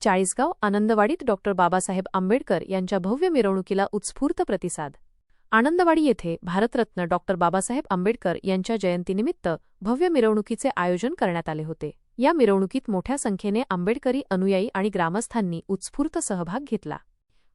चाळीसगाव आनंदवाडीत डॉक्टर बाबासाहेब आंबेडकर यांच्या भव्य मिरवणुकीला उत्स्फूर्त प्रतिसाद. आनंदवाडी येथे भारतरत्न डॉक्टर बाबासाहेब आंबेडकर यांच्या जयंतीनिमित्त भव्य मिरवणुकीचे आयोजन करण्यात आले होते. या मिरवणुकीत मोठ्या संख्येने आंबेडकरी अनुयायी आणि ग्रामस्थांनी उत्स्फूर्त सहभाग घेतला.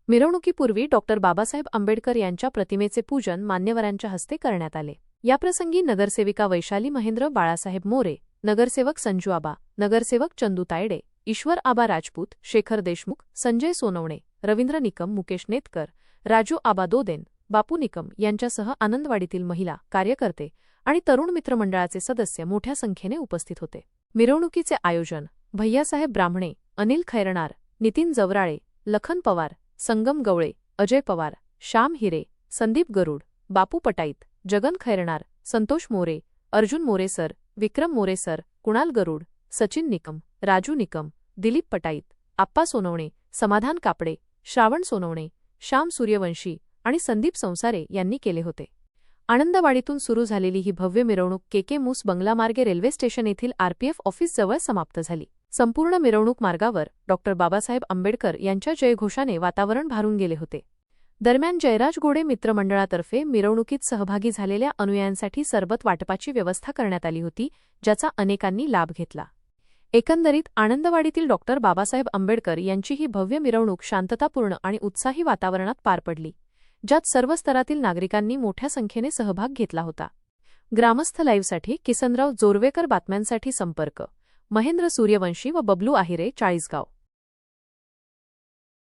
मिरवणुकीपूर्वी डॉक्टर बाबासाहेब आंबेडकर यांच्या प्रतिमेचे पूजन मान्यवरांच्या हस्ते करण्यात आले. याप्रसंगी नगरसेविका वैशाली महेंद्र बाळासाहेब मोरे नगरसेवक संजू आबा नगरसेवक चंदू तायडे ईश्वर आबा राजपूत शेखर देशमुख संजय सोनवणे रवींद्र निकम मुकेश नेतकर राजू आबा दोदेन बापू निकम यांच्यासह आनंदवाडीतील महिला कार्यकर्ते आणि तरुण मित्रमंडळाचे सदस्य मोठ्या संख्येने उपस्थित होते. मिरवणुकीचे आयोजन भैयासाहेब ब्राह्मणे अनिल खैरणार नितीन जवराळे लखन पवार संगम गवळे अजय पवार श्याम हिरे संदीप गरुड बापू पटाईत जगन खैरणार संतोष मोरे अर्जुन मोरेसर विक्रम मोरेसर कुणाल गरुड सचिन निकम राजू निकम दिलीप पटाईत आप्पा सोनवणे समाधान कापडे श्रावण सोनवणे श्याम सूर्यवंशी आणि संदीप संसारे यांनी केले होते. आनंदवाडीतून सुरू झालेली ही भव्य मिरवणूक केके मूस बंगलामार्गे रेल्वे स्टेशन येथील आरपीएफ ऑफिसजवळ समाप्त झाली. संपूर्ण मिरवणूक मार्गावर डॉक्टर बाबासाहेब आंबेडकर यांच्या जयघोषाने वातावरण भारून गेले होते. दरम्यान जयराज गोडे मित्रमंडळातर्फे मिरवणुकीत सहभागी झालेल्या अनुयायांसाठी सरबत वाटपाची व्यवस्था करण्यात आली होती ज्याचा अनेकांनी लाभ घेतला. एकंदरीत आनंदवाडीतील डॉक्टर बाबासाहेब आंबेडकर यांची ही भव्य मिरवणूक शांततापूर्ण आणि उत्साही वातावरणात पार पडली ज्यात सर्व स्तरातील नागरिकांनी मोठ्या संख्येने सहभाग घेतला होता. ग्रामस्थ लाईव्हसाठी किसनराव जोरवेकर बातम्यांसाठी संपर्क महेंद्र सूर्यवंशी व बबलू आहिरे चाळीसगाव.